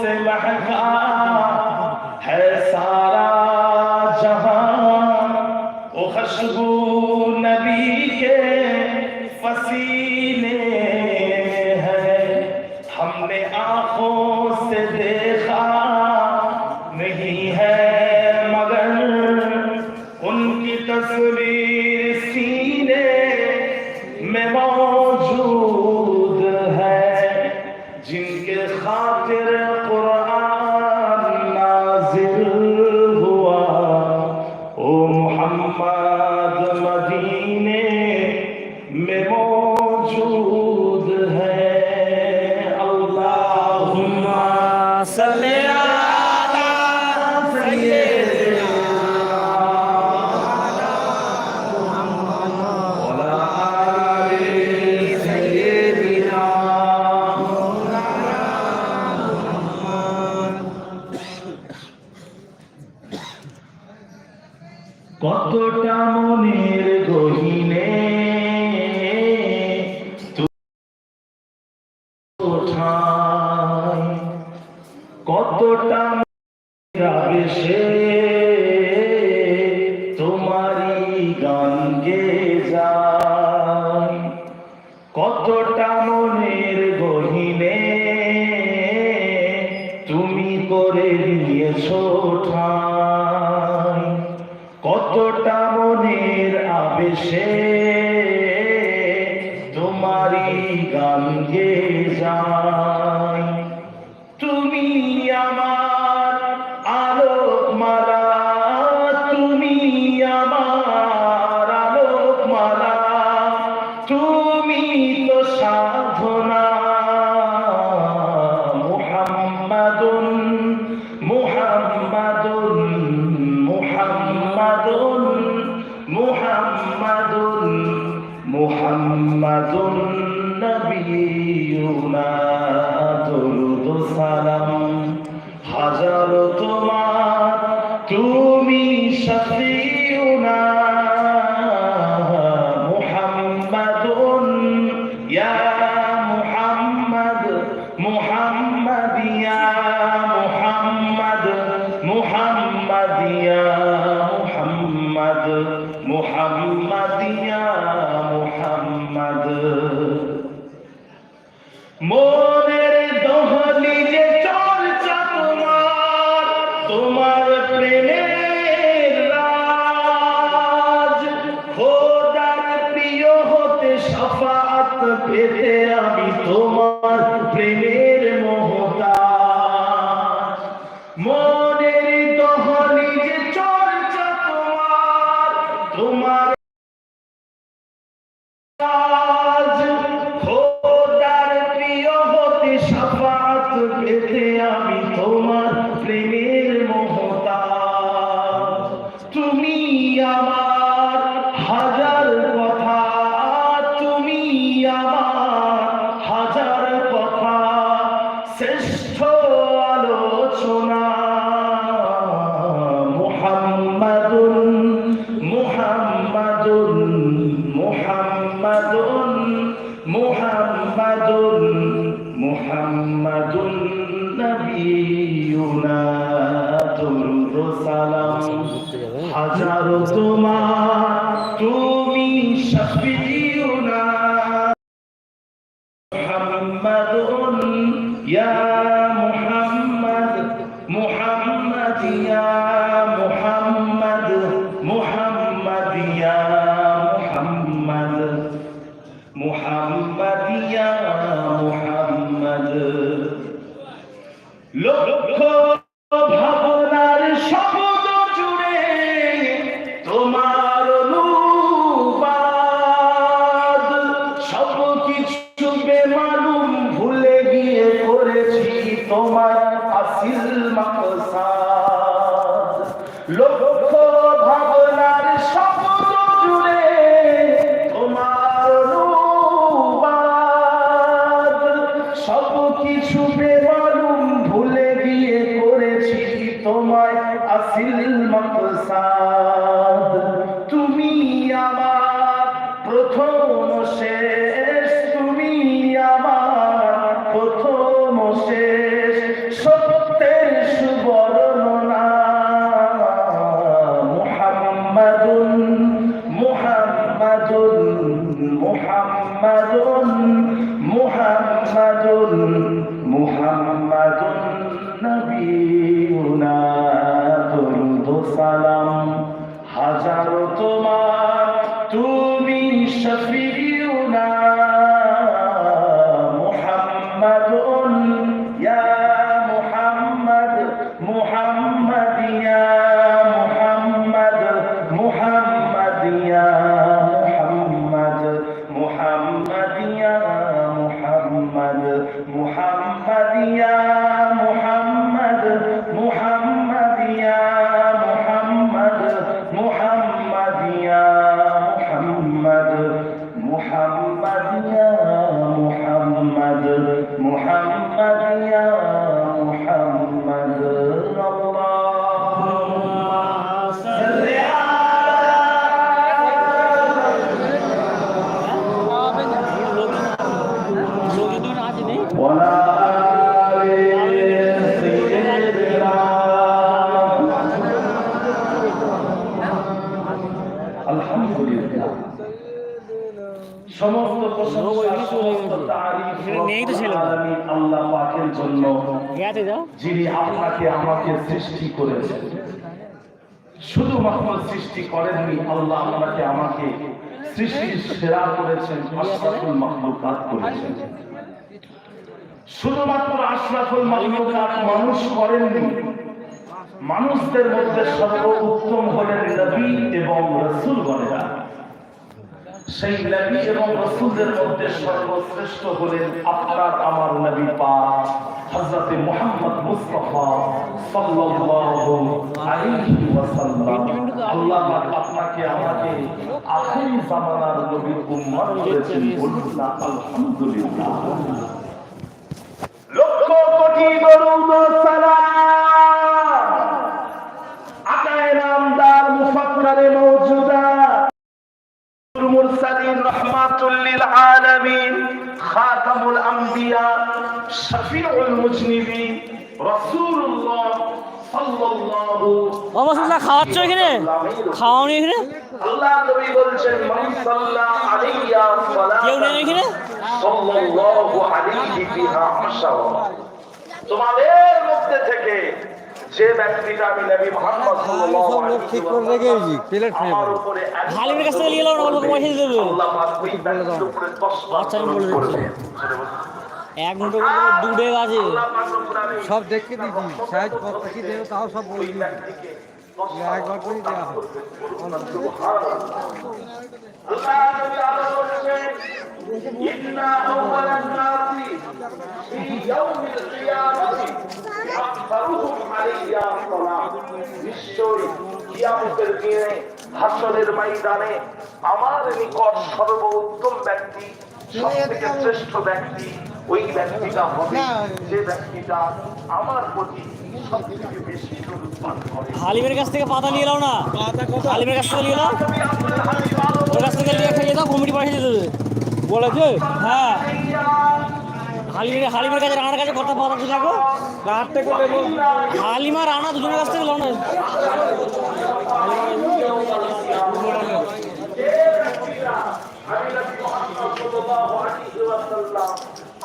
से लहका তাই গান গে যাই তুমি আমার محمد محمد يا محمد محمد يا সৃষ্টি করেননি আল্লাহ আপনাকে আমাকে সৃষ্টির সেরা করেছেন, আশরাফুল মাখলুকাত করেছেন। শুধুমাত্র আশরাফুল মাখলুকাত মানুষ করেননি, মানুষদের মধ্যে সর্বোত্তম হলেন নবী এবং রসুল গণেরা সেই নবী এবং রসুলদের মধ্যে সর্বশ্রেষ্ঠ হলেন আপনার, আমার নবী পাক। হযরতে মুহাম্মদ মুস্তাফা সাল্লাল্লাহু আলাইহি ওয়াসাল্লাম। আল্লাহ আপনাকে আমাকে আখির জামানার নবীর উম্মত করেছেন বলুন না, আলহামদুলিল্লাহ। লক্ষ কোটি দরুদ সালাম খাতামুল আম্বিয়া শাফিউল মুজনিবি রাসূলুল্লাহ খাওয়াচ্ছ তোমাদের মধ্যে থেকে যে ব্যক্তিটা আমি নবী হ্যাঁ, ঠিক করে রেখে নিয়ে এলাম আচ্ছা বলে এক করে সব দেখে দিদি সাহেব কত কি দেবে তাও সব বলে একবার করেই হাসনের ময়দানে আমার নিকট সর্ব উত্তম ব্যক্তি সব থেকে শ্রেষ্ঠ ব্যক্তি ওই ব্যক্তিটা হবে যে ব্যক্তিটা আমার প্রতি হালিমের কাছ থেকে পাতা নিয়ে এলাও না হালিমের কাছ থেকে নিয়ে এলাও ওর কাছ থেকে নিয়ে খেয়ে দাও কমিটি পাঠিয়ে দেবে বলেছে হ্যাঁ হালিমের হালিমের কাছে রানার কাছে কথা পাতা দিয়ে থাকো হালিমা রানা দুজনের কাছ থেকে লো না আমি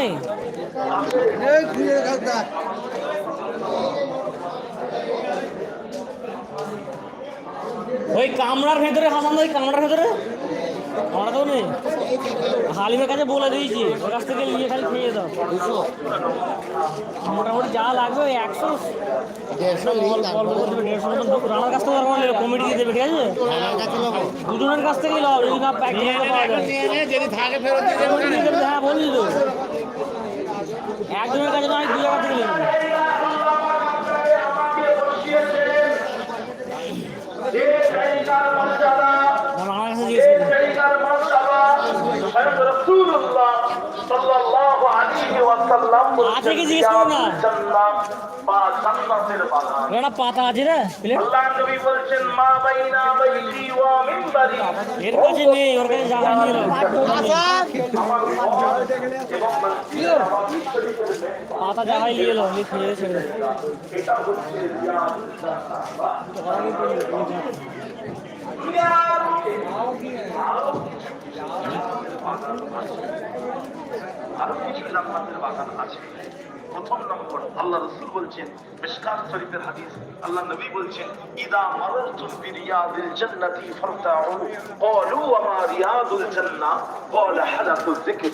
নেই ওই কামরার ভেতরে হাসান ওই কামরার ভেতরে? আমরা তো নেই? হালিমের কাছে বলে দিয়েছি ওর কাছ থেকে নিয়ে খালি খেয়ে দাও। দুশো মোটামুটি যা লাগবে ওই একশো দেড়শো রানার কাছ থেকে কমিটি দিয়ে দেবে ঠিক আছে? দুজনের কাছ থেকেই লাভ যদি না থাকে ফেরত হ্যাঁ বলি তো। একজনের কাছে নয় দুই জায়গা থেকে নেবে আমার কাছে জিজ্ঞেস করুন আছে কি জিজ্ঞেস করুন না একটা পাতা আছে রে প্লেট আল্লাহ নবী বলছেন মা বাইনা বাইতি ওয়া মিনবারি এর কাছে নেই ওর কাছে যাওয়া নিয়ে এলো। আমার ঘর এবং মসজিদে নামাজ শরীফের মেহমান। পাতা জায়গায় নিয়ে এলো নিয়ে খেয়ে ছেড়ে এটা হচ্ছে রিয়াদ আরও কিছু জান্নাতের বাগান আছে প্রথম নম্বর আল্লাহ রসুল বলছেন হাদিস আল্লাহ নবী বলছেন ইদা মারারতুম বিরিয়াদিল জান্নাতি ফারতাউ ক্বালু ওয়া মা রিয়াদুল জান্নাহ ক্বালা যিকর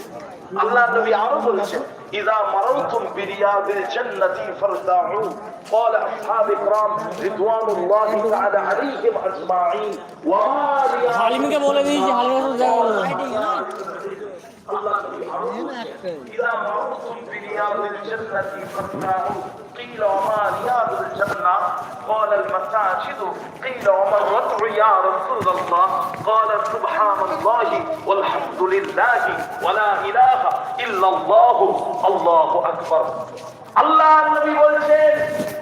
আল্লাহ নবী আরও বলছেন إذا مررتم برياض الجنة فارتاعوا قال أصحاب إكرام رضوان الله تعالى عليهم أجمعين. وما رياض হালিমকে বলে দিয়েছি হালিমের সাথে দেখা করবো الله إذا مررتم برياض الجنة فارتاحوا قيل وما رياض الجنة قال المساجد قيل وما الرتع يا رسول الله قال سبحان الله والحمد لله ولا إله إلا الله الله أكبر আল্লাহ নবী বলছেন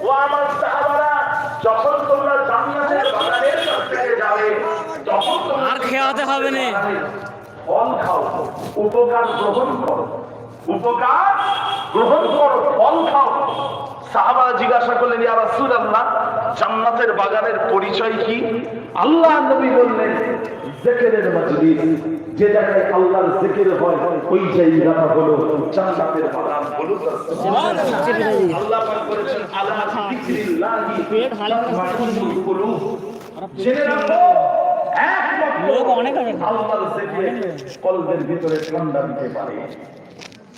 ও আমার সাহাবারা যখন তোমরা জান্নাতের বাগানের কাছ থেকে যাবে তখন তোমরা আর খেয়াতে হবে না ফল খাও। উপকার গ্রহণ করো। উপকার গ্রহণ করো ফল খাও। সাহাবা জিজ্ঞাসা করলেন ইয়া রাসূলুল্লাহ জান্নাতের বাগানের পরিচয় কি? আল্লাহ নবী বললেন জিকিরের মজলিস যে জায়গায় আল্লাহর জিকির হয় ওই জায়গাটা হলো জান্নাতের বাগান। বলুন। আল্লাহ পাক বলেছেন আলা পেট কুলুব। জেনে রাখো কলবের ভিতরে ঠান্ডা দিতে পারে।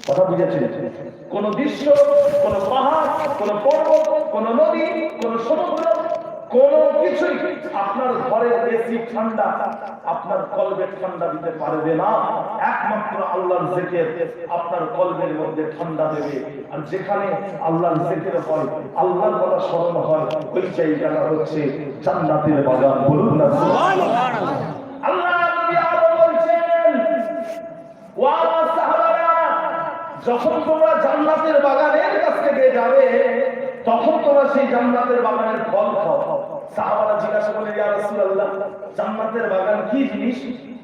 কথা বুঝেছেন? কোন দৃশ্য কোন পাহাড় কোন পর্বত কোন নদী কোন সমুদ্র কোন কিছুই আপনার ঘরের এসি ঠান্ডা, আপনার কলবের ঠান্ডা দিতে পারবে না। একমাত্র আল্লাহর জিকির আপনার কলবের মধ্যে ঠান্ডা দেবে। আর যেখানে আল্লাহর জিকির হয়, আল্লাহর কথা স্মরণ হয়, ওই জায়গাটা হচ্ছে জান্নাতের বাগান। বলুন না, সুবহানাল্লাহ। আল্লাহ নবী আরও ওয়া সাহাবারা যখন তোমরা জান্নাতের বাগানের থেকে যাবে তখন তোমরা সেই জান্নাতের বাগানের ফল খাও। সাহাবারা জিজ্ঞাসা করলেন, ইয়া রাসূলুল্লাহ, জান্নাতের বাগান কি জিনিস?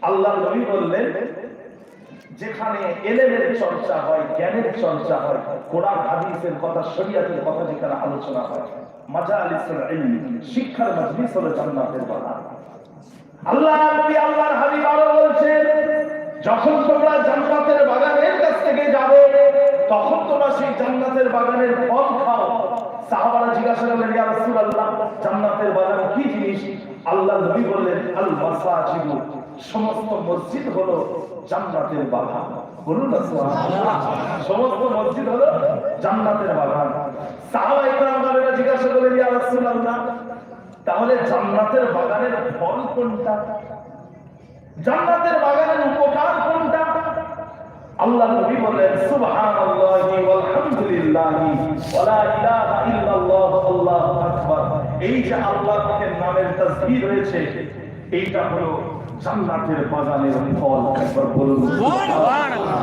আল্লাহ নবী বললেন, যেখানে এলেমের চর্চা হয়, জ্ঞানের চর্চা হয়, কোরআন, হাদিসের কথা, শরীয়তের কথা যেখানে আলোচনা হয়, মাজালিসুল ইলম, শিক্ষার মজলিস হলো জান্নাতের বাগান। আল্লাহ নবী আল্লাহর হাবিব আরও বলছেন, যখন তোমরা জান্নাতের বাগানের কাছ থেকে যাবে তখন তোমরা সেই জান্নাতের বাগানের ফল খাও? সাহাবারা জিজ্ঞাসা করলেন, ইয়া রাসূলুল্লাহ, জান্নাতের বাগান কি জিনিস? আল্লাহ নবী বললেন আল মাসাজিদ সমস্ত মসজিদ হলো জান্নাতের বাগান। বলুন না সমস্ত মসজিদ হলো জান্নাতের বাগান। সাহাবা ইকরামরা জিজ্ঞাসা করলেন, ইয়া রাসূলুল্লাহ, তাহলে জান্নাতের বাগানের ফল কোনটা? জান্নাতের বাগানের উপকার কোনটা? আল্লাহ নবী বলেন সুবহানাল্লাহি ওয়ালহামদুলিল্লাহি ওয়ালা ইলাহা ইল্লাল্লাহু আল্লাহু আকবার। এই যে আল্লাহর নামের তাসবিহ রয়েছে এইটা হলো জান্নাতের বাগানের ফল। একবার বলুন সুবহানাল্লাহ।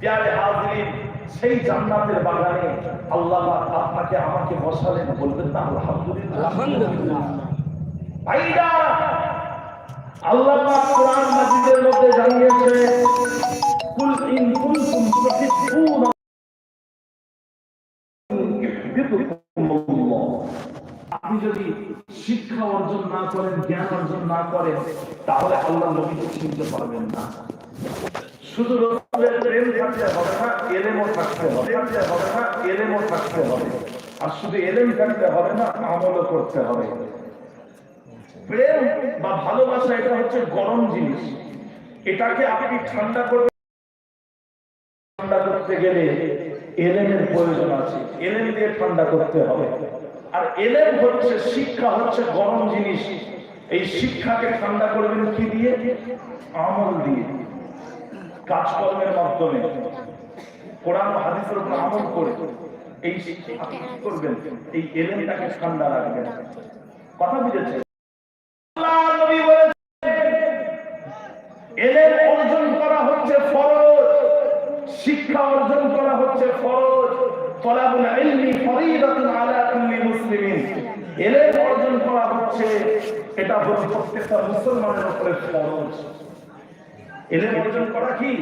প্যারে হাজরিন সেই জান্নাতের বাগানে আল্লাহ আপনাকে আমাকে বসালেন বলবেন না আলহামদুলিল্লাহ। ভাইরা আল্লাহ কোরআন মাজিদের মধ্যে জানিয়েছে ইন কুনতুম তুহিব্বুনা ইউহিব্বুকুমুল্লাহ। আপনি যদি শিক্ষা অর্জন না করেন, জ্ঞান অর্জন না করেন, তাহলে আল্লাহ নবীকে চিনতে পারবেন না। শুধু রসুলের প্রেম হবে না, এলেমও থাকতে হবে। হবে না এলেমও থাকতে হবে। আর শুধু এলেম থাকতে হবে না, আমলও করতে হবে। প্রেম বা ভালোবাসা, এটা হচ্ছে গরম জিনিস। এটাকে আপনি ঠান্ডা করবেন করতে গেলে এলেমের প্রয়োজন আছে। এলেম দিয়ে ঠান্ডা করতে হবে। আর এলেম হচ্ছে, শিক্ষা হচ্ছে গরম জিনিস। এই শিক্ষাকে ঠান্ডা করবেন কি দিয়ে? আমল দিয়ে। কাজকর্মের মাধ্যমে। কোরআন হাদিসের উপর আমল করে। এই কি করবেন? এই এলেমটাকে ঠান্ডা রাখবেন। কথা আল্লাহ এলেম অর্জন করা হচ্ছে ফরজ। শিক্ষা অর্জন করা হচ্ছে ফরজ। ইলমি ফরিদাতুন আলা কুল্লি মুসলিমিন। অর্জন করা হচ্ছে, এটা হচ্ছে প্রত্যেকটা মুসলমানের উপরে ফরজ। অর্জন করা কি?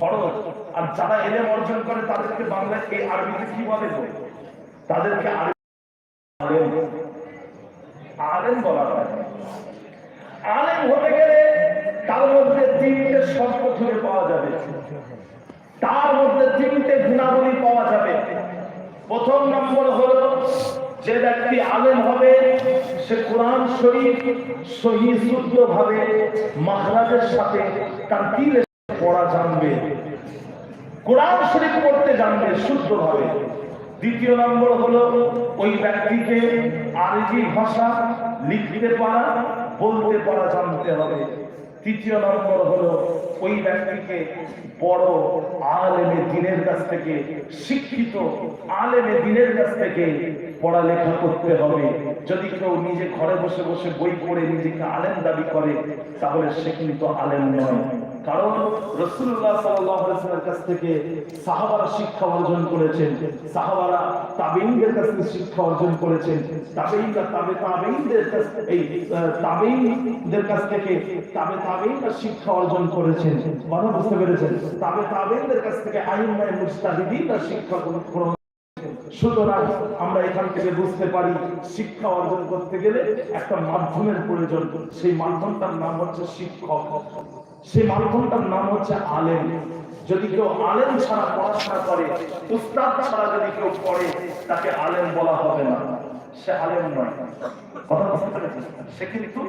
ফরজ। আর যারা এলেম অর্জন করে, তাদেরকে বাংলায় এই আরবিতে কি বলে? তাদেরকে আলেম। আলেম বলা হয়। আলেম হতে গেলে তার মধ্যে তিনটে শর্ত ধরে পাওয়া যাবে। তার মধ্যে তিনটে গুণাবলী পাওয়া যাবে। প্রথম নম্বর হলো, যে ব্যক্তি আলেম হবে, সে কোরআন শরীফ সহি শুদ্ধ ভাবে মাহরাজের সাথে তার তীরে পড়া জানবে। কোরআন শরীফ পড়তে জানবে শুদ্ধ ভাবে দ্বিতীয় নম্বর হলো, ওই ব্যক্তিকে আরবি ভাষা লিখতে পারা, বলতে পারা জানতে হবে। তৃতীয় নম্বর হলো ওই ব্যক্তিকে বড় আলেমে দিনের কাছ থেকে, শিক্ষিত আলেমে দিনের কাছ থেকে পড়ালেখা করতে হবে। যদি কেউ নিজে ঘরে বসে বসে বই পড়ে, নিজেকে আলেম দাবি করে, তাহলে সে কিন্তু আলেম নয়। কারণ রসুল্লাহ সাল্লামের কাছ থেকে সাহাবারা শিক্ষা অর্জন করেছেন, সাহাবারা তাবেইনদের কাছ থেকে শিক্ষা অর্জন করেছেন কাছ থেকে তাবে তাবেইনরা শিক্ষা অর্জন করেছেন। কথা বুঝতে পেরেছেন? তাবে তাবেইনদের কাছ থেকে আইনমায় মুস্তাহিদিনরা শিক্ষা সুতরাং আমরা এখান থেকে বুঝতে পারি শিক্ষা অর্জন করতে গেলে একটা মাধ্যমের প্রয়োজন। সেই মাধ্যমটার নাম হচ্ছে শিক্ষক। সেই মাধ্যমটার নাম হচ্ছে আলেম। যদি কেউ আলেম ছাড়া পড়াশোনা করে, উস্তাদ ছাড়া যদি কেউ পড়ে, তাকে আলেম বলা হবে না। সে আলেম নয়। কথা? সে কিন্তু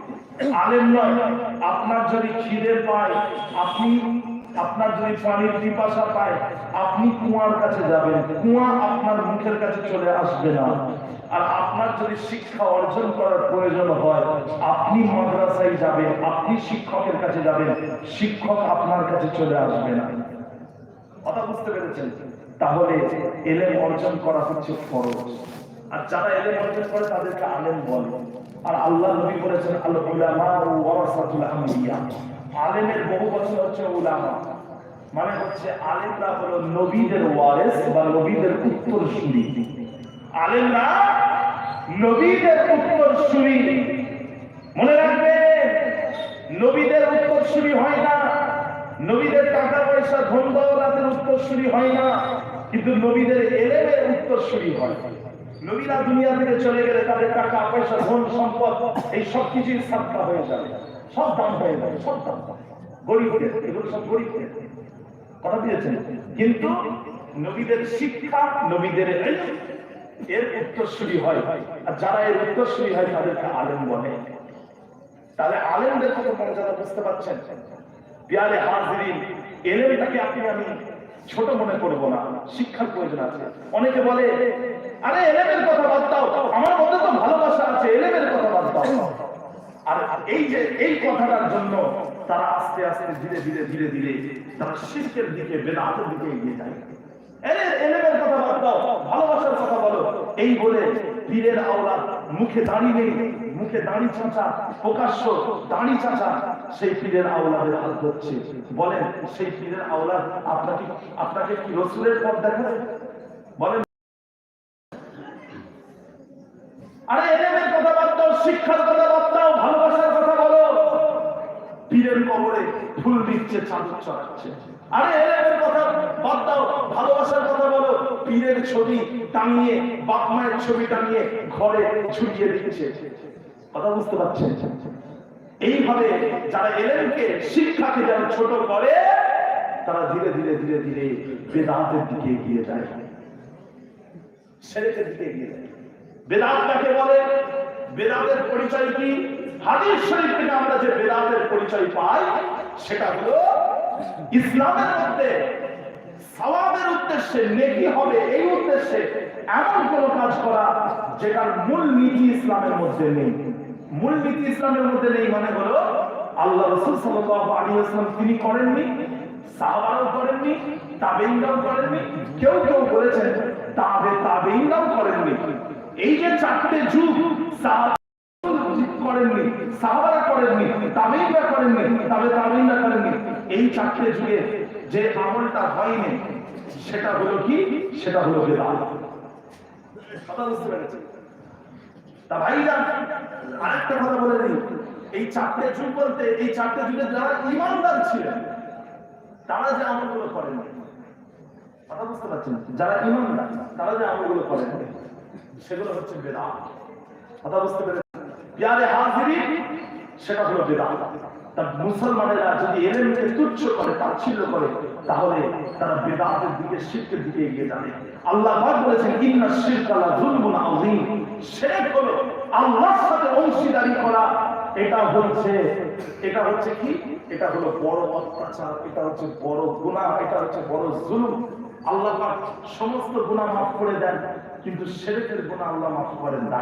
আলেম নয়। আপনার যদি খিদে পায়, আপনি আপনার যদি পানির পিপাসা পায়, আপনি কুয়ার কাছে যাবেন। কুয়া আপনার মুখের কাছে চলে আসবে না। আর আপনার যদি শিক্ষা অর্জন করার প্রয়োজন হয়, আপনি মাদ্রাসায় যাবেন, আপনি শিক্ষকের কাছে যাবেন, শিক্ষক আপনার কাছে চলে আসবে না। কথা বুঝতে পেরেছেন? তাহলে এলেম অর্জন করা হচ্ছে ফরজ। আর যারা এলেম অর্জন করে, তাদেরকে আলেম বলে। আর আল্লাহ নবী বলেছেন আল উলামা আলেমের বহু বছর হচ্ছে উলামা। মানে হচ্ছে আলেমরা হলো নবীদের ওয়ারেস বা নবীদের উত্তরসূরি। আলেমরা নবীদের উত্তরসূরি। মনে রাখবেন নবীদের উত্তরসূরি হয় না। নবীদের টাকা পয়সা, ধন দৌলাতের উত্তরসূরি হয় না। কিন্তু নবীদের এলেমের উত্তরসূরি হয়। নবীরা দুনিয়া থেকে চলে গেলে তাদের টাকা, পয়সা, ধন, সম্পদ, এই সব কিছুই সাতটা হয়ে যাবে। সব দাম হয়ে যাবে সব দাম গরিবদের এগুলো সব গরিবদের কথা দিয়েছেন? কিন্তু নবীদের শিক্ষা, নবীদের এর উত্তরসূরি হয়। আর যারা এর উত্তরসূরি হয়, তাদেরকে আলেম বলে। তাহলে আলেমদের কত মর্যাদা বুঝতে পারছেন বিয়ারে হাজিরিন, এলেমটাকে আপনি আমি ছোট মনে করব না, শিক্ষার প্রয়োজন আছে। অনেকে বলে, আরে, এলেমের কথা বাদ দাও, আমার মধ্যে তো ভালোবাসা আছে আর এই যে, এই কথাটার জন্য তারা আস্তে আস্তে ধীরে ধীরে ধীরে ধীরে তারা শিল্পের দিকে, বেদাতের দিকে এগিয়ে যায়। শিক্ষার কথা কথা বলো। পীরের কবরে ফুল দিচ্ছে চাদর চড়াচ্ছে আরে এলেমের কথা বাদ দাও, ভালোবাসার কথা বলো। পীরের ছবি টাঙিয়ে, বাপ মায়ের ছবি টাঙিয়ে ঘরে ছুটিয়ে দিচ্ছে। কথা বুঝতে পারছেন? এইভাবে যারা এলেমকে শিক্ষাকে যারা ছোট করে, তারা ধীরে ধীরে ধীরে ধীরে বেদান্তের দিকে এগিয়ে যায়। ছেলেদের দিকে এগিয়ে যায়। বেদাত কাকে বলে বেদাতের পরিচয় কি? হাদিস শরীফ থেকে আমরা যে বেদাতের পরিচয় পাই, সেটা হলো ইসলামের মধ্যে সওয়াবের উদ্দেশ্যে নেকি হবে, এই উদ্দেশ্যে এমন কোন কাজ করা যেটার মূল নীতি ইসলামের মধ্যে নেই। মূল নীতি ইসলামের মধ্যে নেই মানে হলো আল্লাহ রসুল সাল্লাল্লাহু আলাইহি ওয়াসাল্লাম তিনি করেননি, সাহাবারাও করেননি তাবেইনরাও করেননি, কেউ কেউ বলেছেন তাবে তাবেইনরাও করেননি। এই যে চারটে যুগ, সাহাবা করেননি, সাহাবারা করেননি, তাবেইনরা করেননি, তবে তাবেইনরা করেননি। এই চারটে যুগে যে আমলটা হয়নি, সেটা হলো কি? সেটা হলো বেদাত। কথা বুঝতে পেরেছেন? তা ভাইরা আরেকটা কথা বলে দিই। এই চারটে যুগ বলতে, এই চারটে যুগে যারা ইমানদার ছিলেন, তারা যে আমলগুলো করেন, কথা বুঝতে পারছেন? যারা ইমানদার, তারা যে আমলগুলো করেন, সেগুলো হচ্ছে বেদাত। কথা বুঝতে পেরেছেন? প্যারে হাজিরি, সেটা হলো বেদাত। তা মুসলমানেরা যদি এলেমকে তুচ্ছ করে, তাচ্ছিল্য করে, তাহলে তারা বেদাতের দিকে, শিরকের দিকে এগিয়ে যাবে। আল্লাহ পাক বলেছেন, ইন্না শিরকা লা যুলমুন আযীম। শিরক হলো আল্লাহর সাথে অংশীদারি করা। এটা হচ্ছে এটা হচ্ছে কি? এটা হলো বড় অত্যাচার, এটা হচ্ছে বড় গুনাহ, এটা হচ্ছে বড় জুলুম। আল্লাহ পাক সমস্ত গুনাহ মাফ করে দেন, কিন্তু শিরকের গুনাহ আল্লাহ মাফ করেন না।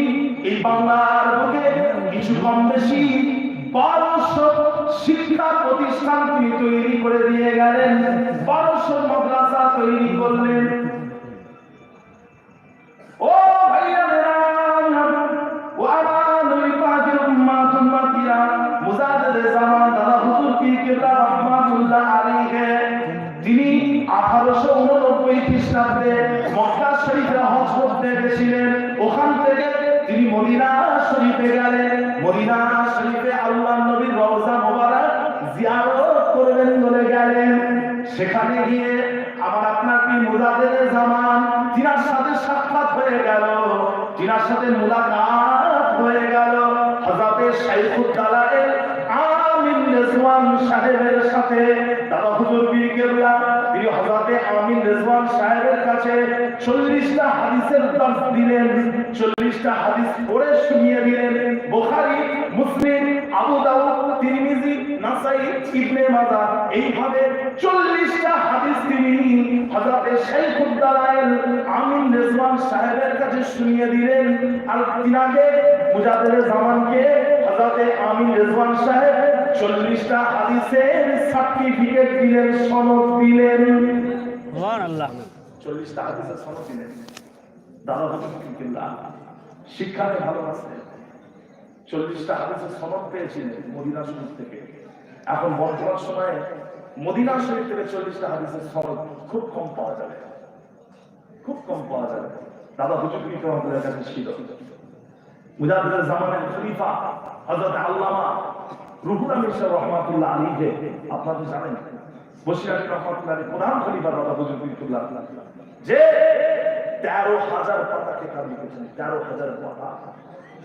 এই বাংলার বুকে কিছু কম বেশি শিক্ষা প্রতিষ্ঠান তিনি তৈরি করে দিয়ে গেলেন বারোশো মাদ্রাসা তৈরি করলেন। ও ভাইয়া ও আমার নবী পাকের উম্মাত উম্মাতিয়া মুজাদ্দিদ জামান দাদা হুজুর পীর কেবলা রহমাতুল্লাহ আলাইহি তিনি 1889 খ্রিস্টাব্দে মক্কা শরীফে হজ করতে গেছিলেন ওখান থেকে তিনি মদিনা শরীফে গেলেন মদিনা শরীফে আল্লাহর নবীর রওজা মোবারক জিয়ারত করবেন বলে গেলেন। সেখানে গিয়ে আমার আপনার কি মুজাদের জামান, তিনার সাথে সাক্ষাৎ হয়ে গেল। তিনার সাথে মুলাকাত হয়ে গেল। হযরতে শাইখুদ দালায়ের আমিন রেজওয়ান সাহেবের সাথে, দাদা হুজুর কেবলা হযরতে আমিন রেজওয়ান সাহেবের কাছে 40টা হাদিসের দর্শ দিলেন 40টা হাদিস পড়ে শুনিয়ে দিলেন। বুখারী, মুসলিম, আবু দাউদ, তিরমিজি, নাসাই, ইবনে মাজাহ, এইভাবে 40টা হাদিস তিনি হযরতে শাইখুদ দালায়েল আমিন রেজওয়ান সাহেবের কাছে শুনিয়ে দিলেন। আর তিনাকে মুজাদ্দিদ জামানকে হযরতে আমিন রেজওয়ান সাহেব 40টা হাদিসের সার্টিফিকেট দিলেন, সনদ দিলেন। চল্লিশটা মদিনা এখন বর্তমান সময়ে মদিনা শরীফ থেকে চল্লিশটা হাদিসের সনদ খুব কম পাওয়া যাবে। খুব কম পাওয়া যাবে। দাদা হুজুর কাছে ছিল? মুজাহিদের জামানের খলিফা হযরত আল্লামা রুহুল সাহেব রহমাতুল্লাহ আলীকে আপনারা জানেন বসিরাটি রহমাতুল্লাহ প্রধান যে তেরো হাজার পাতা লিখেছেন, তেরো হাজার পাতা।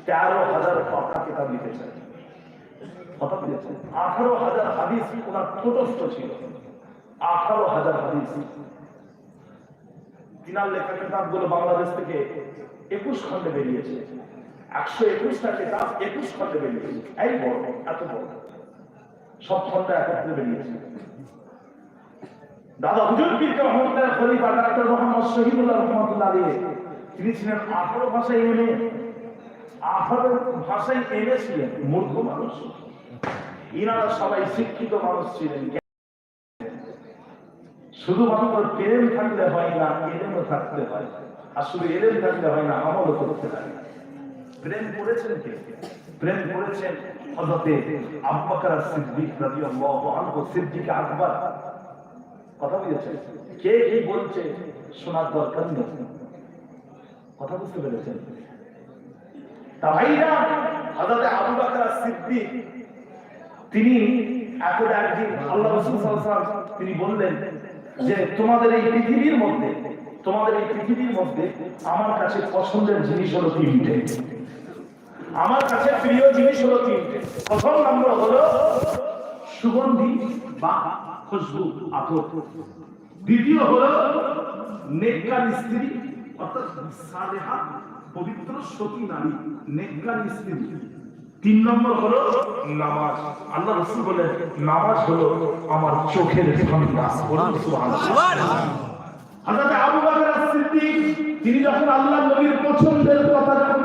তেরো হাজার পাতা লিখেছেন। আঠারো হাজার হাদিস ওনার ছিল। আঠারো হাজার হাদিস। তিনার লেখা কিতাবগুলো বাংলাদেশ থেকে একুশ খন্ডে বেরিয়েছে। একশো একুশটা কিতাব একুশ খন্ডে বেরিয়েছে। এই বড়, এত বড়। সব খন্ডে একত্রে বেরিয়েছে। দাদা হুজুর, পীর খলিফা ডাক্তার মোহাম্মদ শহীদুল্লাহ আলী তিনি ছিলেন আঠারো ভাষায় এমএ আঠারো ভাষায় ছিলেন, মূর্খ মানুষ। ইনারা সবাই শিক্ষিত মানুষ ছিলেন। শুধুমাত্র প্রেম থাকলে হয় না, এলেমও থাকতে হয়। আর শুধু এলেম থাকলে হয় না, আমলও করতে হয়। প্রেম করেছেন কে? প্রেম করেছেন হযরতে আবু বকর সিদ্দিক সিদ্দিক আকবর। কথা বুঝেছেন কে কি বলছে শোনার দরকার নেই। কথা বুঝতে পেরেছেন? তা ভাইরা হযরত আবু বকর সিদ্দিক, তিনি এখন একদিন আল্লাহ রাসূল তিনি বললেন যে, তোমাদের এই পৃথিবীর মধ্যে, তোমাদের এই পৃথিবীর মধ্যে আমার কাছে পছন্দের জিনিস হলো তিনটে। আমার কাছে প্রিয় জিনিস হলো তিনটে। প্রথম নম্বর হলো সুগন্ধি বা খুশবু আতর দ্বিতীয় স্ত্রী, অর্থাৎ পবিত্র সতী নারী স্ত্রী। তিন নম্বর হলো নামাজ। আল্লাহ রসুল বলে নামাজ হলো আমার চোখের সিদ্দিক, তিনি যখন আল্লাহ নবীর পছন্দের কথা যখন